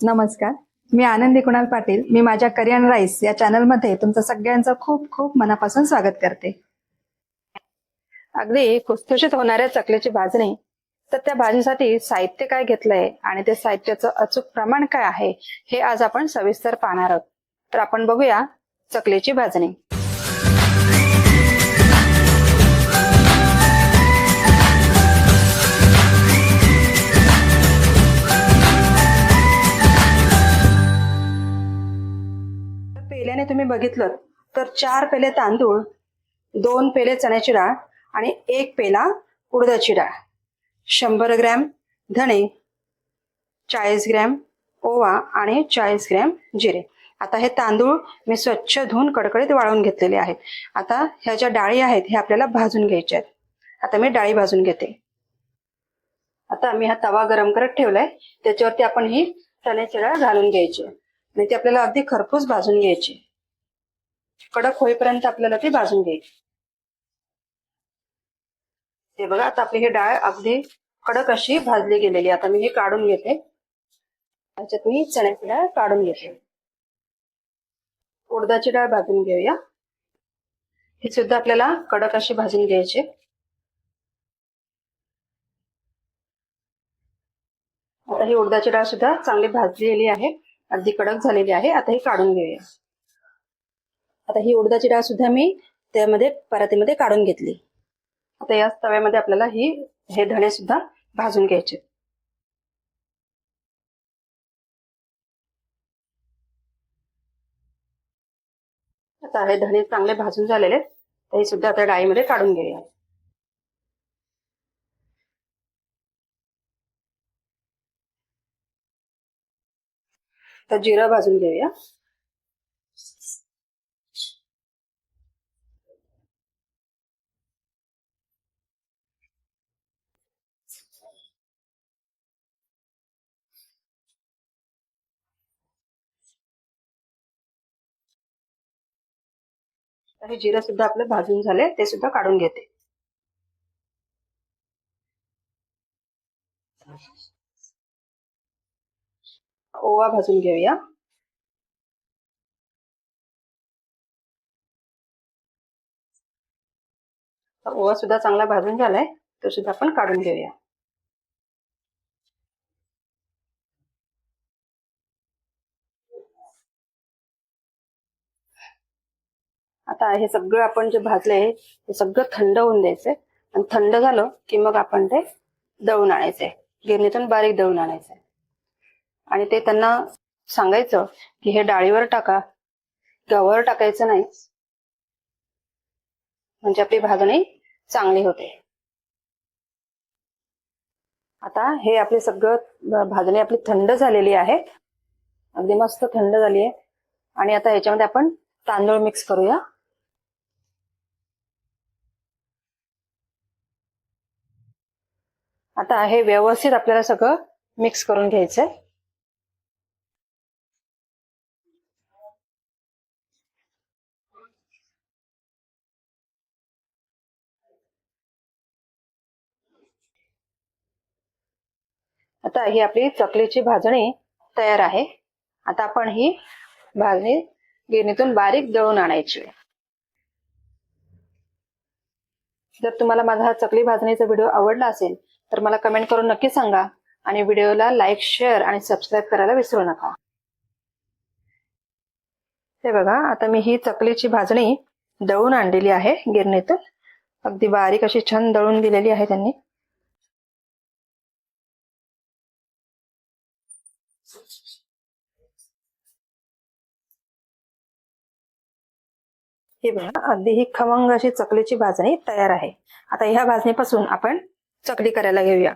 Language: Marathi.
नमस्कार. मी आनंदी कुणाल पाटील. मी माझ्या करियन राईस या चॅनलमध्ये तुमचं सगळ्यांचं खूप खूप मनापासून स्वागत करते. अगदी खुसखुशीत होणाऱ्या चकलीची भाजणी तर त्या भाजीसाठी साहित्य काय घेतलंय आणि ते साहित्याचं अचूक प्रमाण काय आहे हे आज आपण सविस्तर पाहणार आहोत. तर आपण बघूया चकलीची भाजणी तुम्ही बघितलं तर चार पेले तांदूळ दोन पेले चण्याची डाळ आणि एक पेला उडदाची डाळ. शंभर ग्रॅम धणे चाळीस ग्रॅम ओवा आणि चाळीस ग्रॅम जिरे. आता हे तांदूळ मी स्वच्छ धुवून कडकडीत वाळवून घेतलेले आहेत आता ह्या ज्या डाळी आहेत हे आपल्याला भाजून घ्यायच्या आहेत. आता मी डाळी भाजून घेते. आता मी हा तवा गरम करत ठेवलाय. त्याच्यावरती आपण ही चण्याची डाळ घालून घ्यायची. आणि ती आपल्याला अगदी खरपूस भाजून घ्यायची. कडक होईपर्यंत आपल्याला ती भाजून घ्यायचे. हे बघा आता आपली ही डाळ अगदी कडक अशी भाजली गेलेली आता मी हे काढून घेते. त्याच्यात मी चण्याची डाळ काढून घेते. उडदाची डाळ भाजून घेऊया. ही सुद्धा आपल्याला कडक अशी भाजून घ्यायची. आता ही उडदाची डाळ सुद्धा चांगली भाजलेली आहे. अगदी कडक झालेली आहे. आता ही काढून घेऊया. आता ही उडदाची डाळ सुद्धा मी त्यामध्ये परातीमध्ये काढून घेतली. आता याच तव्यामध्ये आपल्याला ही हे धणे सुद्धा भाजून घ्यायचे. आता हे धणे चांगले भाजून झालेले आहेत. तर हे सुद्धा आता डाळीमध्ये काढून घेऊया. तर जिरं भाजून घेऊया. हे जिरं सुद्धा आपलं भाजून झाले ते सुद्धा काढून घेते. ओवा भाजून घेऊया. ओवा सुद्धा चांगला भाजून झालाय तो सुद्धा आपण काढून घेऊया. आता हे सगळं आपण जे भाजलंय ते सगळं थंड होऊन द्यायचंय. आणि थंड झालं की मग आपण ते दळून आणायचंय. गिरणीतून बारीक दळून आणायचंय. आणि ते त्यांना सांगायचं की हे डाळीवर टाका गव्हावर टाकायचं नाही. म्हणजे आपली भाजणी चांगली होते. आता हे आपले सगळं भाजणी आपली थंड झालेली आहे. अगदी मस्त थंड झाली आहे. आणि आता ह्याच्यामध्ये आपण तांदूळ मिक्स करूया. आता हे व्यवस्थित आपल्याला सगळं मिक्स करून घ्यायचंय. आता ही आपली चकलीची भाजणी तयार आहे. आता आपण ही भाजणी गिरणीतून बारीक दळून आणायची. जर तुम्हाला माझा हा चकली भाजणीचा व्हिडिओ आवडला असेल तर मला कमेंट करून नक्की सांगा. आणि व्हिडिओला लाईक शेअर आणि सबस्क्राईब करायला विसरू नका. हे बघा आता मी ही चकलीची भाजणी दळून आणलेली आहे गिरणीतून. अगदी बारीक अशी छान दळून दिलेली आहे त्यांनी. हे बघा अगदी ही खमंग अशी चकलीची भाजणी तयार आहे. आता ह्या भाजणीपासून आपण चकली करायला घेऊया.